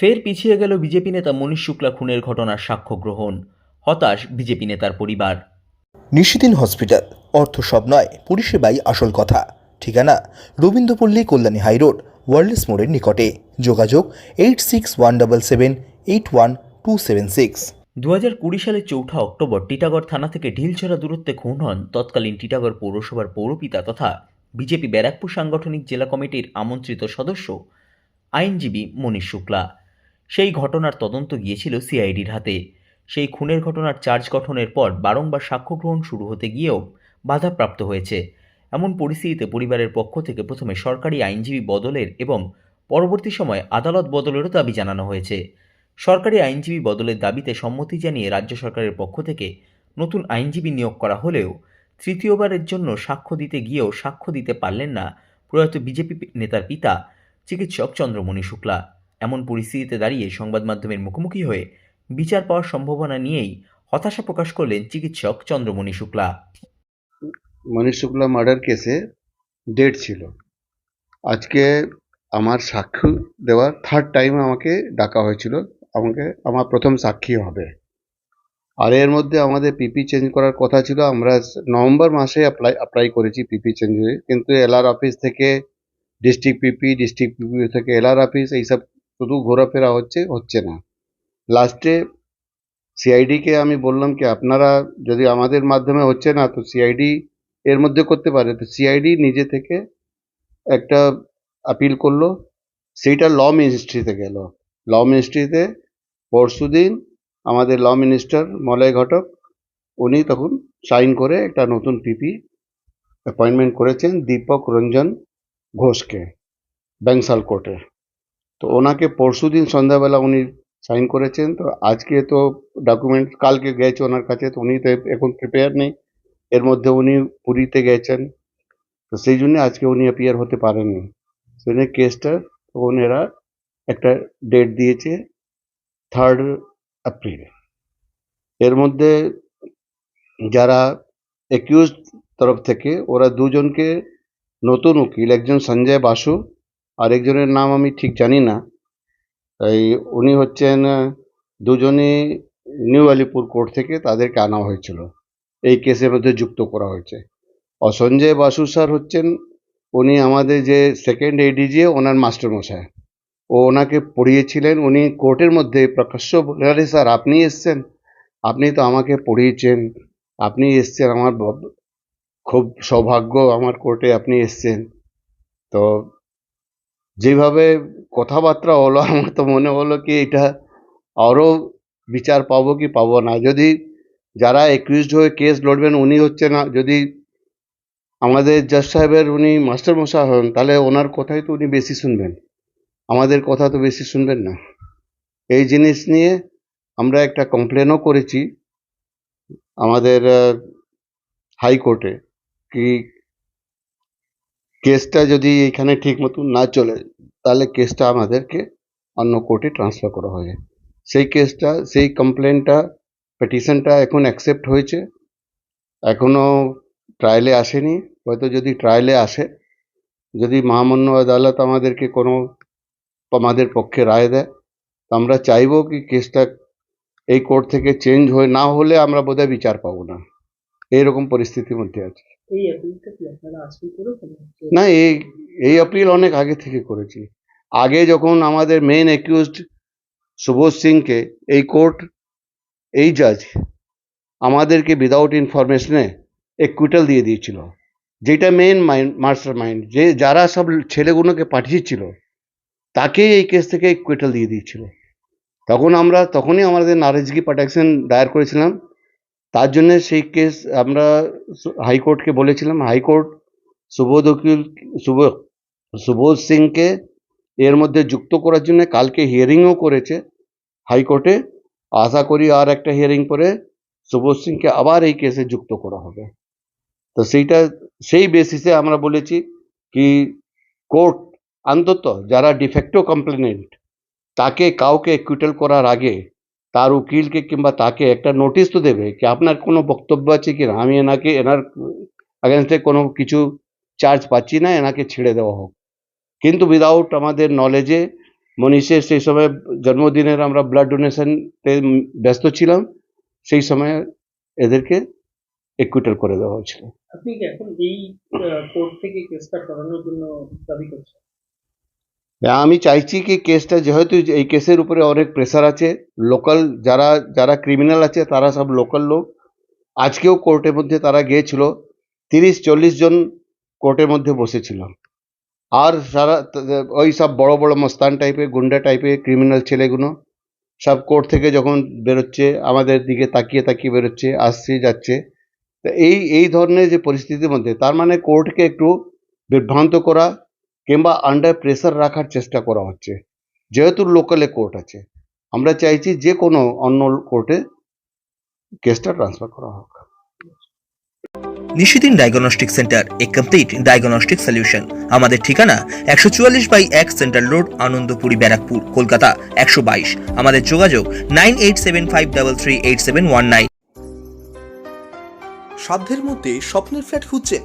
ফের পিছিয়ে গেল বিজেপি নেতা মনীশ শুক্লা খুনের ঘটনার সাক্ষ্য গ্রহণ। হতাশ বিজেপি নেতার পরিবার। নিশিদিন হসপিটাল অর্থ সব নয় পরিষেবাই আসল কথা। ঠিকানা রবীন্দ্রপল্লী কল্যাণী হাইরোড ওয়ার্ল্ডস মোড়ের নিকটে। যোগাযোগ eight six one double seven eight one two seven six দু হাজার কুড়ি সালের চৌঠা অক্টোবর টিটাগড় থানা থেকে ঢিলছড়া দূরত্বে খুন হন তৎকালীন টিটাগড় পৌরসভার পৌরপিতা তথা বিজেপি ব্যারাকপুর সাংগঠনিক জেলা কমিটির আমন্ত্রিত সদস্য আইনজীবী মনীষ শুক্লা। সেই ঘটনার তদন্ত গিয়েছিল সিআইডির হাতে। সেই খুনের ঘটনার চার্জ গঠনের পর বারংবার সাক্ষ্য গ্রহণ শুরু হতে গিয়েও বাধাপ্রাপ্ত হয়েছে। এমন পরিস্থিতিতে পরিবারের পক্ষ থেকে প্রথমে সরকারি আইনজীবী বদলের এবং পরবর্তী সময় আদালত বদলেরও দাবি জানানো হয়েছে। সরকারি আইনজীবী বদলের দাবিতে সম্মতি জানিয়ে রাজ্য সরকারের পক্ষ থেকে নতুন আইনজীবী নিয়োগ করা হলেও তৃতীয়বারের জন্য সাক্ষ্য দিতে গিয়েও সাক্ষ্য দিতে পারলেন না প্রয়াত বিজেপি নেতার পিতা চিকিৎসক চন্দ্রমণি শুক্লা। এমন পরিস্থিতিতে দাঁড়িয়ে সংবাদ মাধ্যমের মুখোমুখি হয়ে বিচার পাওয়ার সম্ভাবনা নিয়েই হতাশা প্রকাশ করলেন চিকিৎসক চন্দ্রমণি শুক্লা। মনীশ শুক্লা মার্ডার কেসে ডেট ছিল। আজকে আমার সাক্ষ্য দেওয়ার থার্ড টাইম আমাকে ডাকা হয়েছিল। আমাকে, আমার প্রথম সাক্ষী হবে। আর এর মধ্যে আমাদের পিপি চেঞ্জ করার কথা ছিল। আমরা নভেম্বর মাসে অ্যাপ্লাই অ্যাপ্লাই করেছি পিপি চেঞ্জ কিন্তু এলআর অফিস থেকে ডিস্ট্রিক্ট পিপি ডিস্ট্রিক্ট পিপি থেকে এলআর অফিস এইসব শুধু ঘোরাফেরা হচ্ছে হচ্ছে না। লাস্টে সিআইডিকে আমি বললাম কি, আপনারা যদি আমাদের মাধ্যমে হচ্ছে না, তো সিআইডি এর মধ্যে করতে পারে। তো সিআইডি নিজে থেকে একটা আপিল করল। সেইটা ল মিনিস্ট্রিতে গেল। ল মিনিস্ট্রিতে পরশুদিন আমাদের ল মিনিস্টার মলয় ঘটক, উনি তখন সাইন করে একটা নতুন পিপি অ্যাপয়েন্টমেন্ট করেছেন, দীপক রঞ্জন ঘোষকে ব্যাংসাল কোর্টে তো ওনাকে পরশুদিন সন্ধ্যাবেলা উনি সাইন করেছেন, তো আজকে তো ডকুমেন্ট কালকে গেছে ওনার কাছে, তো উনি তো এখন প্রিপেয়ার নেই। এর মধ্যে উনি পুরীতে গেছেন, তো সেই জন্য আজকে উনি অ্যাপিয়ার হতে পারেননি। সেই জন্য কেসটা এরা একটা ডেট দিয়েছে থার্ড এপ্রিল এর মধ্যে যারা একিউজ তরফ থেকে, ওরা দুজনকে নতুন উকিল, একজন সঞ্জয় বাসু আরেকজনের নাম আমি ঠিক জানি না। এই উনি হচ্ছেন দুজনই নিউ আলিপুর কোর্ট থেকে তাদেরকে আনা হয়েছিল। এই কেসের মধ্যে যুক্ত করা হয়েছে। অসঞ্জয় বাসু স্যার হচ্ছেন, উনি আমাদের যে সেকেন্ড এডিজি ওনার মাস্টারমশাই। ও ওনাকে পড়িয়েছিলেন, উনি কোর্টের মধ্যে প্রকাশ্য বলে, স্যার, আপনি এসছেন? আপনি তো আমাকে পড়িয়েছেন। আপনি এসছেন, আমার খুব সৌভাগ্য আমার কোর্টে আপনি এসছেন। তো যেভাবে কথাবার্তা হলো, আমার তো মনে হলো কি এটা আরও বিচার পাবো কি পাবো না। যদি যারা একুইজড হয়ে কেস লড়বেন, উনি হচ্ছে না, যদি আমাদের জাজ সাহেবের উনি মাস্টার মশাই হন, তাহলে ওনার কথাই তো উনি বেশি শুনবেন। আমাদের কথা তো বেশি শুনবেন না। এই জিনিস নিয়ে আমরা একটা কমপ্লেনও করেছি আমাদের হাইকোর্টে কি কেসটা যদি এখানে ঠিক মতন না চলে, তাহলে কেসটা আমাদেরকে অন্য কোর্টে ট্রান্সফার করা হয় সেই কেসটা, সেই কমপ্লেনটা পিটিশনটা এখন অ্যাকসেপ্ট হয়েছে। এখনও ট্রায়ালে আসেনি। হয়তো যদি ট্রায়ালে আসে, যদি মহামান্য আদালত আমাদেরকে কোনো, আমাদের পক্ষে রায় দেয়, তো আমরা চাইব কি কেসটা এই কোর্ট থেকে চেঞ্জ হয়ে না হলে আমরা বোধহয় বিচার পাবো না। এইরকম পরিস্থিতির মধ্যে আছে। না এই এই আপিল অনেক আগে থেকে করেছি। আগে যখন আমাদের মেন অ্যাকিউজড সুবোধ সিংকে এই কোর্ট এই জাজ আমাদেরকে উইদাউট ইনফরমেশনে একুইটাল দিয়ে দিয়েছিল যেটা মেন মাইন্ড মাস্টার মাইন্ড যে যারা সব ছেলেগুলোকে পাঠিয়েছিল তাকেই এই কেস থেকে একুইটাল দিয়ে দিয়েছিল। তখন আমরা তখনই আমাদের নারেজগি প্রোটেকশন দায়ের করেছিলাম। তার জন্য সেই কেস আমরা হাইকোর্টকে বলেছিলাম। হাইকোর্ট সুবোধ উকিল সুবোধ সিংকে এর মধ্যে যুক্ত করার জন্য কালকে হিয়ারিংও করেছে হাইকোর্টে। আশা করি আর একটা হিয়ারিং পরে সুবোধ সিংকে আবার এই কেসে যুক্ত করা হবে। তো সেইটা, সেই বেসিসে আমরা বলেছি কি কোর্ট অন্তত যারা ডিফেক্টো কমপ্লেনেন্ট তাকে কাউকে অ্যাকুইটাল করার আগে তার উকিলকে কিংবা তাকে একটা নোটিশ তো দেবে কি আপনার কোনো বক্তব্য আছে কি না আমি এনাকে, এনার অ্যাগেনস্টে কোনো কিছু চার্জ পাচ্ছি না, এনাকে ছেড়ে দেওয়া হোক। কিন্তু উইদাউট আমাদের নলেজে মনীষের সেই সময় জন্মদিনের আমরা ব্লাড ডোনেশনতে ব্যস্ত ছিলাম, সেই সময় এদেরকে একুইটাল করে দেওয়া হয়েছিল। আপনি এখন এই কোর্ট থেকে কেসটা সরানোর জন্য দাবি করছেন? আমি চাইছি কি কেসটা যেহেতু এই কেসের উপরে অনেক প্রেসার আছে লোকাল যারা যারা ক্রিমিনাল আছে তারা সব লোকাল লোক। আজকেও কোর্টের মধ্যে তারা গিয়েছিল, তিরিশ, চল্লিশ জন কোর্টের মধ্যে বসেছিল আর সারা, ওই সব বড় বড় মস্তান টাইপের গুন্ডা টাইপের ক্রিমিনাল ছেলেগুলো সব কোর্ট থেকে যখন বেরোচ্ছে, আমাদের দিকে তাকিয়ে তাকিয়ে বেরোচ্ছে, আসছে, যাচ্ছে। এই এই ধরনের যে পরিস্থিতির মধ্যে, তার মানে কোর্টকে একটু বিভ্রান্ত করা কিংবা আন্ডার প্রেসার রাখার চেষ্টা করা হচ্ছে। যেহেতু লোকালে কোর্ট আছে আমরা চাইছি যে কোনো অন্য কোর্টে কেসটা ট্রান্সফার করা হোক। নিশিদিন ডায়াগনস্টিক সেন্টার এ কমপ্লিট ডায়াগনস্টিক সলিউশন আমাদের ঠিকানা একশো চুয়াল্লিশ বাই এক সেন্ট্রাল রোড আনন্দপুরি ব্যারাকপুর কলকাতা একশো বাইশ। আমাদের যোগাযোগ nine eight seven five double three eight seven one nine. সাধ্যের মধ্যে স্বপ্নের ফ্ল্যাট খুঁজছেন